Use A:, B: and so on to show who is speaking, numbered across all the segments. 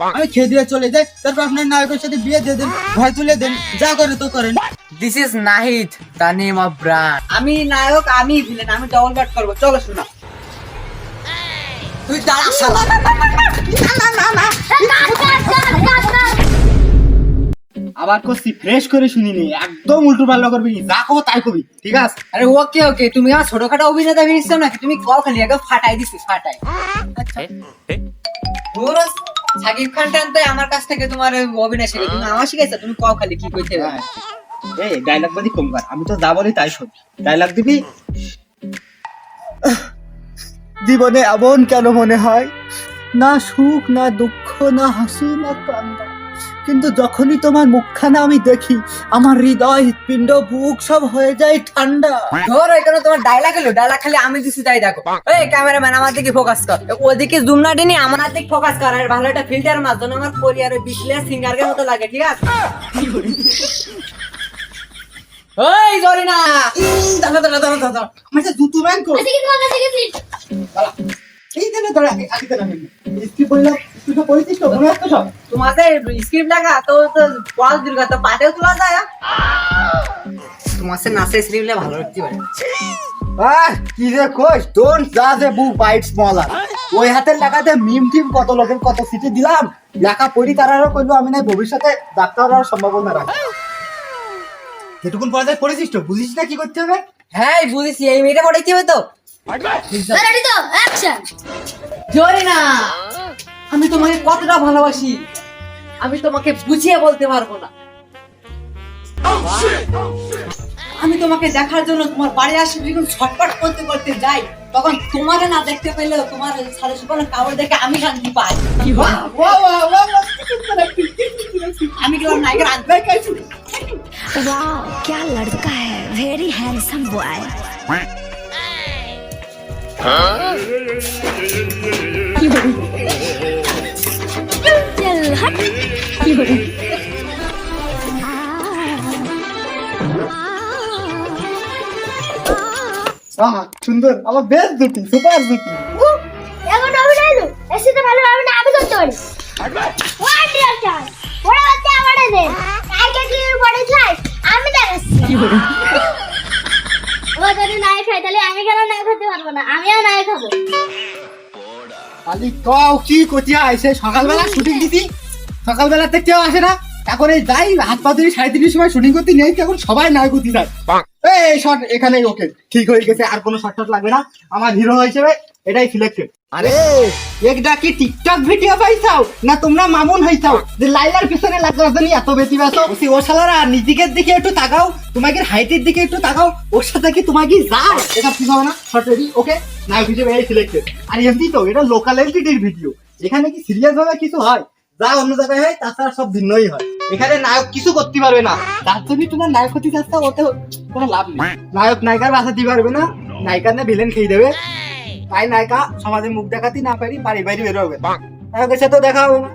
A: আমি খেয়ে দিয়ে চলে যাই তারপর আপনার নায়কের সাথে বিয়ে দিয়ে দেন ভয় তুলে দেন যা করে তো করেন।
B: This is Nahid the name of brand
C: আমি নায়ক আমি ভিলেন আমি ডবল ব্যাট করব। চলো শোনা।
B: তুই দাঁড়া শালা।
A: আবার করছি ফ্রেশ করে শুনিনি। একদম উল্টো পাল্টা করবি না। যা কবো তাই কবি ঠিক আছে?
C: আরে ওকে ওকে তুমি আমার ছোটখাটো অভিনেতা ভেবেছো নাকি? তুমি কও খালি আগে ফাটাই দিছি ফাটাই। ধরো সাকিব খান টান তো আমার কাছ থেকে তোমার অভিনয় শিখে তুমি আমার শিখেছো তুমি কও খালি কি কইতে হবে।
A: এই ডায়লগ বাদি কম কর আমি তো যা বলি তাই শোন। ডায়লগ দিবি? জীবনে এমন কেন মনে হয়? না সুখ না দুঃখ না হাসি না কান্না কিন্তু যখনই তোমার মুখখানা আমি দেখি আমার হৃদয় পিণ্ড বুক সব হয়ে যায় ঠান্ডা।
C: ধরো এখানে তোমার ডায়লগ এলো ডায়লগ খালি আমি দিছি তাই দেখো। এই ক্যামেরাম্যান আমার দিকে ফোকাস কর। ওদিকে জুম না টেনে আমার দিকে ফোকাস কর আর ভালো একটা ফিল্টার মার জন্য আমার কোরিয়ারে বিশলে সিঙ্গারের মতো লাগে ঠিক আছে? ওই জরিনা!
A: দাদা দাদা দাদা দাদা আমার যে দুটো ব্যাংক করো এই দেনে ধরে আগে দেনে স্কিপ বললাম তুই তো পড়েছিস মনে আসতো সব?
C: তোমাদের স্ক্রিপ্ট লাগা তো তো পড়াল দুর্গা তো পাটেও তোলা যায় তোমার সে নাচের স্ক্রিপ্টে ভালো হতে পারে।
A: আহ কি রে কোচ ডোন্ট জাজ এ বুক বাই স্মলার ওই হাতের লেখাতে মিম টিম কত লোকের কত সিটি দিলাম লেখা পড়ি তারারও কইলো আমি নাই ভবিষ্যতে ডাক্তার হওয়ার সম্ভাবনা রাখি যেটুকুন পড়াতে পড়েছিস তো? বুঝিস না কি করতে হবে?
C: হ্যাঁ বুঝেছি এই মেয়েটা পড়াইতে হবে তো।
D: রেডি তো? অ্যাকশন
C: জোরে না! আমি তোমাকে কতটা ভালোবাসি আমি তোমাকে বুঝিয়ে বলতে পারবো না আমি তোমাকে দেখার জন্য তোমার বাড়ি আসে যখন ছটপট করতে করতে যাই তখন তোমাকে না দেখতে পেলেও তোমার সাড়ে সুপার কাপড় দেখে আমি শান্তি পাই আমি গেলাম নায়কের আনবাই খাইছি
D: वाह क्या लड़का है वेरी हैंडसम बॉय चल
A: আহ সুন্দর আমার বেশ দুটি সুপার দুটি।
E: এখন অভিনয় তো এর সাথে ভালো অভিনয় আমি করতে পারি। ওয়ান ডিরেক্টর ওরা হচ্ছে আমাদের দে নায়িকা কি বডি চাই আমি দেখাচ্ছি। ও যদি নায়ক হয় তাহলে আমি কেন পারব না? আমিও হব
A: খালি কও কি সকালবেলা শুটিং দিতি সকালবেলাতে কেউ আসে না। এখন এই যাই হাত পা ধরে সাড়ে তিনটের সময় শুটিং করতে নেই এখন সবাই নায়ক হতে যায়। এই শট এখানেই ওকে ঠিক হয়ে গেছে, আর কোনো শর্ট লাগবে না। আমার হিরো হিসেবে এটাই সিলেক্টেড আরে একটা কি টিকটক ভিডিও পাইছাও? না তোমরা মামুন হইছাও? যে লাইলার পিছনে লাগা জানি, এত বেশি ব্যস্ত। ও শালারা নিজেকের দিকে একটু তাকাও তোমাকে হাইটের দিকে একটু তাকাও, ওর সাথে কি তোমাকে যায়? এটা কিছু হবে না শর্ট রেডি ওকে নায়ক হিসেবে এই সিলেক্টেড আর এমনি তো, এটা লোকাল এলটিডির ভিডিও এখানে কি সিরিয়াস ভাবে কিছু হয়? যা অন্য জায়গায় হয়, তাছাড়া সব ভিন্নই হয়। এখানে নায়ক কিছু করতে পারবে না। তার জন্য তোমার নায়ক হতে চাচ্ছে ওতে কোনো লাভ নেই। নায়ক নায়িকার বাঁচাতে পারবে না। নায়িকার না ভিলেন খেয়ে দেবে। তাই নায়িকা সমাজে মুখ দেখাতে না পারি বাড়ি বাইরে বের হবে। নায়কের সাথেও দেখা হবে না।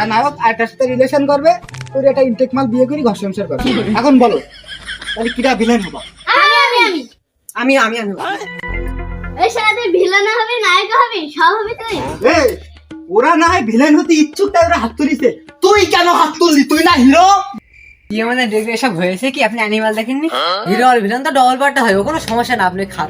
A: আর নায়ক আরেকটার সাথে রিলেশন করবে তোর একটা ইনটেক মাল বিয়ে করি ঘর সংসার করবে। এখন বলো তাহলে কিটা ভিলেন হবা?
E: আমি আমি আমি।
C: আমি আমি
E: সাথে ভিলেন হবে নায়ক হবে সব হবে তুই
A: এই ওরা না হয় ভিলেন হতে ইচ্ছুক তাই ওরা হাত তুলিছে। তুই কেন হাত তুললি? তুই না হিরো
C: মানে দেখবে এসব হয়েছে কি? আপনি অ্যানিমাল দেখেননি? ভিলেন তো ডবল পার্টটা হয় ও কোনো সমস্যা না আপনি খার!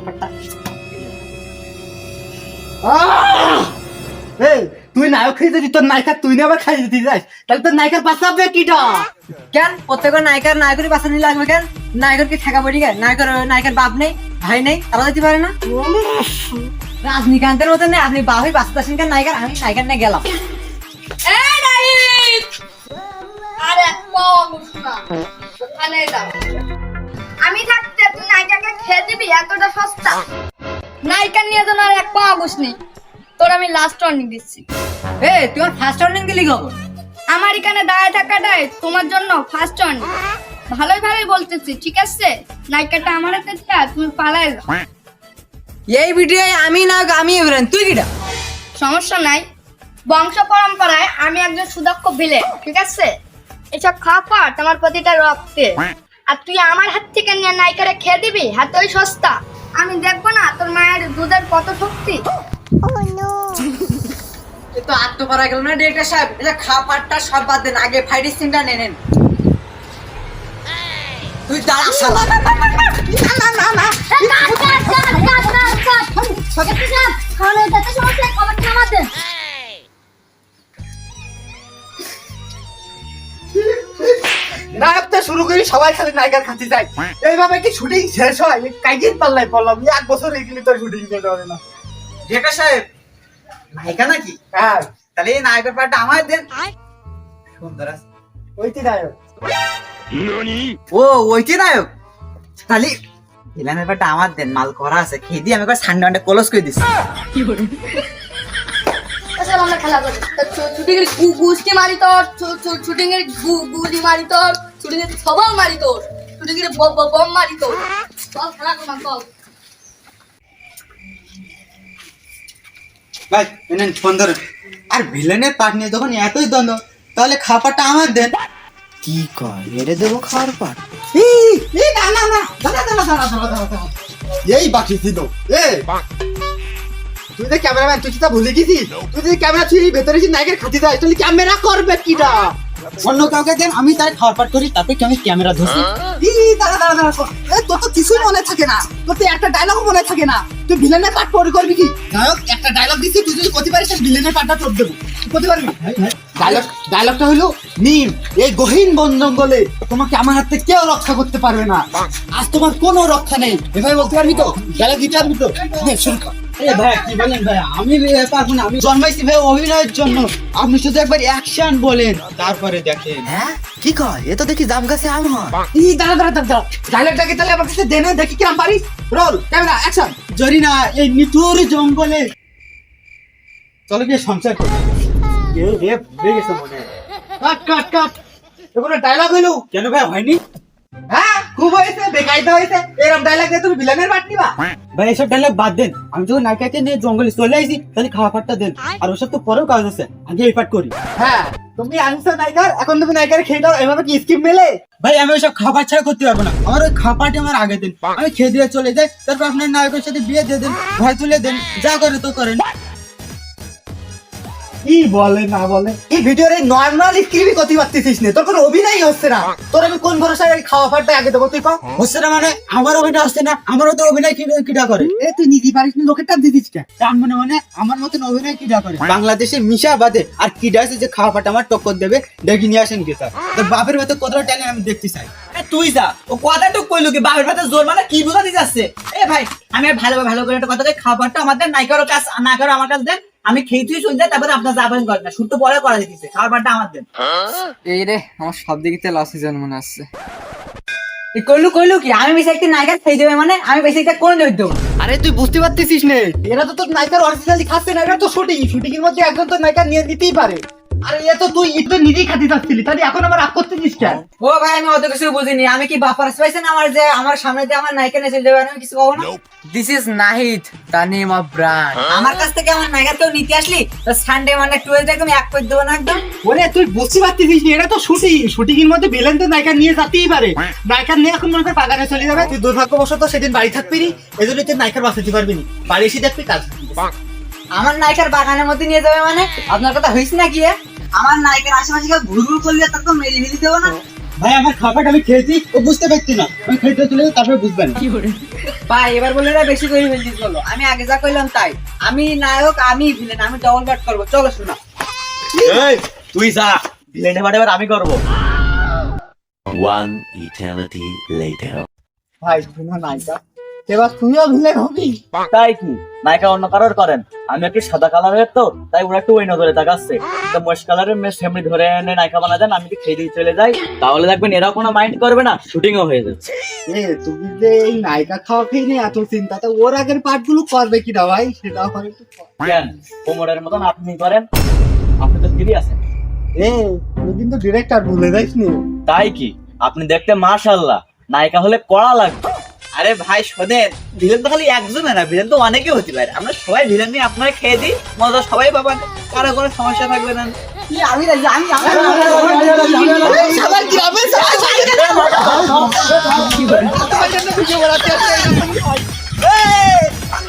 A: এই তুই নায়ক খেয়ে যদি তোর নায়িকা তুই না আবার খাই দিতে যাস? তাহলে তোর নায়িকার পাশাবে কিটা?
C: কেন? প্রত্যেকের নায়িকার নায়কেরই বাঁচানি লাগবে কেন? নায়কের কি ঠেকা পড়ি গেল নায়কের নায়কের বাপ নেই ভাই নেই তারা দিতে পারে না? রজনীকান্তের মতন নেই আপনি বাপই বাঁচতে আসেন কেন নায়িকার? আমি নায়িকার নিয়ে গেলাম।
E: আরে ওখানে আমি থাকতে তুই নায়িকাকে খেয়ে দিবি? এতটা সস্তা। নায়িকা নিয়ে তো আর এক পাওয়া বসনি তোর আমি লাস্ট ওয়ার্নিং দিচ্ছি।
C: এ তুই আমার ফার্স্ট ওয়ার্নিং দিলি খবর
E: আমার এখানে দাঁড়ায় থাকাটাই তোমার জন্য ফার্স্ট ওয়ার্নিং ভালোই ভালোই বলতেছি ঠিক আছে? নায়িকাটা আমার হাতে দিয়া তুমি পালায় যাও।
C: এই ভিডিও আমি না আমি এবার তুই কিটা?
E: সমস্যা নাই। বংশ পরম্পরায় আমি একজন সুদক্ষ ভিলে ঠিক আছে? এসব খাওয়া পর তোমার প্রতিটা রক্তে আর তুই আমার হাত থেকে নিয়ে নাইকারে খেয়ে দিবি হাতই সস্তা আমি দেখব না তোর মায়ের দুধের কত শক্তি
C: এ তো আত্মপাড়া গেল না ডিরেক্টর সাহেব এটা খাবারটা সব বাদ দেন আগে ফাইটিং সিনটা নিয়ে নেন তুই দাঁড়া শালা
A: নায়কটা শুরু করি সবাই খালি নায়িকার খাতে যায় এইভাবে কি শুটিং শেষ হয়? কাইকিন পাল্লাই পড়লাম? এক বছর এগুলি তো শুটিং শেষ হবে না।
F: ডিরেক্টর সাহেব নায়িকা নাকি?
A: হ্যাঁ।
F: তাহলে এই নায়কের পার্টটা আমার দেন। সুন্দর আছে
A: ওইটি নায়ক
F: ও ওইটি নায়ক তাহলে আমার দেন মাল করা আছে খেয়ে দিয়ে আমি একবার সানডে ক্লোজ করে দিচ্ছি
E: আমরা খেলা করি। শুটিং এর গুষ্টি মারি তোর এর গুলি মারি তোর। মারি তোর। বম মারি তোর। চল খেলা করলাম চল।
F: ভাই এনেন ফোন ধরেন আর ভিলেনের পার্ট নিয়ে যখন এতই দ্বন্দ্ব তাহলে খাবারটা আমার দেন।
A: কি কয়? এরে দেবো খাওয়ার পাট? এই না না না দাঁড়া দাঁড়া দাঁড়া দাঁড়া দাঁড়া দাঁড়া। এই বাকি ছিল। এ তুই তো ক্যামেরাম্যান তুই তা ভুলে গেছিস? তুই যদি ক্যামেরা তুই ভেতরে যে নায়কের খাতি যায় তাহলে ক্যামেরা করবে কিটা
F: অন্য কাউকে দেন আমি তাই খাওয়ার পার্ট করি তাতে কি আমি ক্যামেরা ধরছি?
A: ই দাঁড়া দাঁড়া দাঁড়া এ, তোর তো কিছুই মনে থাকে না। তোর তো একটা ডায়লগ মনে থাকে না। তুই ভিলেনের পরে করবি কি? নায়ক একটা ডায়লগ দিচ্ছি তুই যদি করতে পারিস ভিলেনের তোর দেবো। তুই করতে পারবি ডায়লগ ডায়লগটা হলো নিম এই গহীন বন জঙ্গলে তোমাকে আমার হাত থেকে কেউ রক্ষা করতে পারবে না। আজ তোমার কোনো রক্ষা নেই। এভাবে বলতে পারবি তো? ডায়লগ দিতে পারবি তো? শুরু কর।
F: কি বলেন ভাই? আমি পারব না আমি জন্মাইছি ভাই অভিনয়ের জন্য। আপনি শুধু একবার অ্যাকশন বলেন। তারপরে দেখেন।
A: হ্যাঁ? কি কয়? এ তো দেখি জাম গাছে আম হয়। ই দাঁড়া দাঁড়া দাঁড়া দাঁড়া। ডায়লগটাকে তাহলে আমার কাছে দেনে দেখি কিরম পারিস রোল ক্যামেরা অ্যাকশন
F: জরি না এই নিঠুর জঙ্গলে। চলো গিয়ে সংসার করি। এ রে ভুলে গেছে মনে
A: কাট কাট কাট। এগুলো ডায়লগ হইল।
F: কেন ভাই হয়নি?
A: হ্যাঁ? খুব হয়েছে বেকায়দা হয়েছে। এরকম ডায়লগ দিয়ে তুমি ভিলেনের পাঠ নিবা?
F: ভাই এসব ডায়লগ বাদ দেন। আমি যখন নায়িকাকে নিয়ে জঙ্গলে চলে আইছি তাহলে খাওয়া পাটটা দেন। আর ওসব তো পরেও কাজ আছে। আগে এই পাট করি।
A: হ্যাঁ তুমি আনছো নায়িকার এখন তুমি নায়িকার খেয়ে দাও এভাবে কি স্কিম মেলে?
F: ভাই আমি ওইসব খাবার ছাড়া করতে পারব না। আমার ওই খাবারটা আমার আগে দিন। আমি খেয়ে দিয়ে চলে যাই তারপর আপনার নায়কের সাথে বিয়ে দিয়ে দেন ভয় তুলে দেন যা করে তো করেন।
A: কি বলে না বলে? এই ভিডিওর এই নর্মাল করতে পারতেছিস না? তোর কোনো অভিনয় হচ্ছে না। তোর আমি কোন ভরসায় এই খাওয়া ফাটটা আগে দেবো তুই কম
F: হচ্ছে না মানে আমার অভিনয় আসছে না আমারও তো অভিনয় কি কিটা করে?
A: এ তুই নিজে পারিস না লোকের টান
F: তার মানে মানে আমার মতন অভিনয় কিটা করে? বাংলাদেশে মিশা বাদে আর কিটা আছে যে খাওয়া পাটা আমার টক্কর দেবে দেখি নিয়ে আসেন কি স্যার। তোর বাপের ভেতর কতটা ট্যালেন্ট আমি দেখতে চাই?
C: তুই যা ও কথাটুক কইলো কি বাপের ভাতে জোর মানে কি বোঝাতে যাচ্ছে? এ ভাই আমি আর ভালো ভালো করে একটা কথা খাবারটা আমাদের নাইকারও কাজ নাইকারও আমার কাছে দেন আমি খেয়ে তুই চলে যাই তারপরে আপনার যাবেন করেন না। শুট তো পরে করা দিতেছে খাবারটা আমার দেন
B: এই রে আমার সব দিকে লস যেন মনে আসছে
C: এ কইলু কইলু কি? আমি বেশি একটা নাইকার খেয়ে দেবে মানে আমি বেশি একটা কোন দৈত্য? দেবো
A: আরে তুই বুঝতে পারতেছিস নে এরা তো তোর নায়িকার অরিজিনালি খাচ্ছে না এরা তো শুটিং। শুটিং এর মধ্যে একজন তো নায়িকা নিয়ে নিতেই পারে। আরে এ তো তুই একটু নিজেই খাতে চাচ্ছিলি তাহলে এখন আবার রাগ করতেছিস কেন?
C: ও ভাই আমি অত কিছু বুঝিনি। আমি কি বাপার পাইছেন আমার যে আমার সামনে যে আমার নায়িকা নিয়ে চলে যাবে আমি কিছু কখনো?
B: This is Nahid the name of brand
C: আমার কাছ থেকে আমার নায়িকার কেউ নিতে আসলি? তো সানডে মানে টুয়েলভ একদম এক করে দেবো না একদম?
A: ওরে তুই বুঝতে পারতেছিস না এটা তো শুটিং শুটিং এর মধ্যে ভিলেন তো নায়িকা নিয়ে যেতেই পারে। নায়িকা নিয়ে এখন মনে কর বাগানে চলে যাবে। তুই দুর্ভাগ্যবশত সেদিন বাড়ি থাকবি নি এই জন্য তুই নায়িকার বাঁচাতে পারবি নি। বাড়ি এসে দেখবি কাজ।
C: আমার নায়িকার বাগানের মধ্যে নিয়ে যাবে মানে? আপনার কথা হয়েছে নাকি এ? আমার নায়িকার আশেপাশে কেউ ঘুর ঘুর করলে তার তো মেরে ফেলে দেবো না?
F: ভাই আমার খাবারটা আমি খেয়েছি ও বুঝতে পারছি না। আমি খেতে চলে তারপরে বুঝবেন।
C: ভাই এবার বলে না বেশি করে ফেলছিস বলো আমি আগে যা কইলাম তাই। আমি নায়ক আমি ভিলেন আমি ডবল ব্যাট করব। চলো শোনা।
F: তুই যা। ভিলেনে বাড়ে এবার আমি করব।
G: One eternity later.
A: ভাই না নায়িকা। এবার তুইও ভিলেন হবি।
H: তাই কি? নায়িকা অন্য কারোর করেন? আমি একটু সাদা কালারের তো তাই ওরা একটু ওই নজরে তাকাচ্ছে। তো মোশ কালারের মেয়ে ফ্যামিলি ধরে এনে নায়িকা বানা দেন আমি খেয়ে দিয়ে চলে যাই? তাহলে দেখবেন এরাও কোনো মাইন্ড করবে না শুটিংও হয়ে
A: এ তুমি যে এই নায়িকা খাওয়া খেয়ে নিয়ে এত চিন্তা তো ওর আগের পার্টগুলো করবে কি না ভাই? সেটা আমার একটু
H: কেন? কোমরের মতন আপনি করেন। আপনি তো ফিরি আছেন।
A: এ তুই কিন্তু ডিরেক্টর ভুলে যাইস নি।
H: তাই কি? আপনি দেখতে মাশাল্লাহ নায়িকা হলে কড়া লাগবে।
F: আরে ভাই শোনেন ভিলেন তো খালি একজন না ভিলেন তো অনেকে হতে পারে আমরা সবাই ভিলেন নিয়ে আপনারা খেয়ে দিই মজা সবাই পাবেন কারও কোনো সমস্যা থাকবে না
C: আমি আমি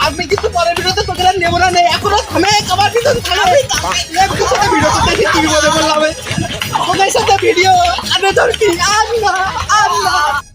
C: আমি
A: কিন্তু পরের ভিডিওতে তোকে আর দেবো না এখনও থামে আমার পিছন থামে ভিডিও করতে কি বিপদে বললাম সাথে ভিডিও আরে ধর কি আর না আর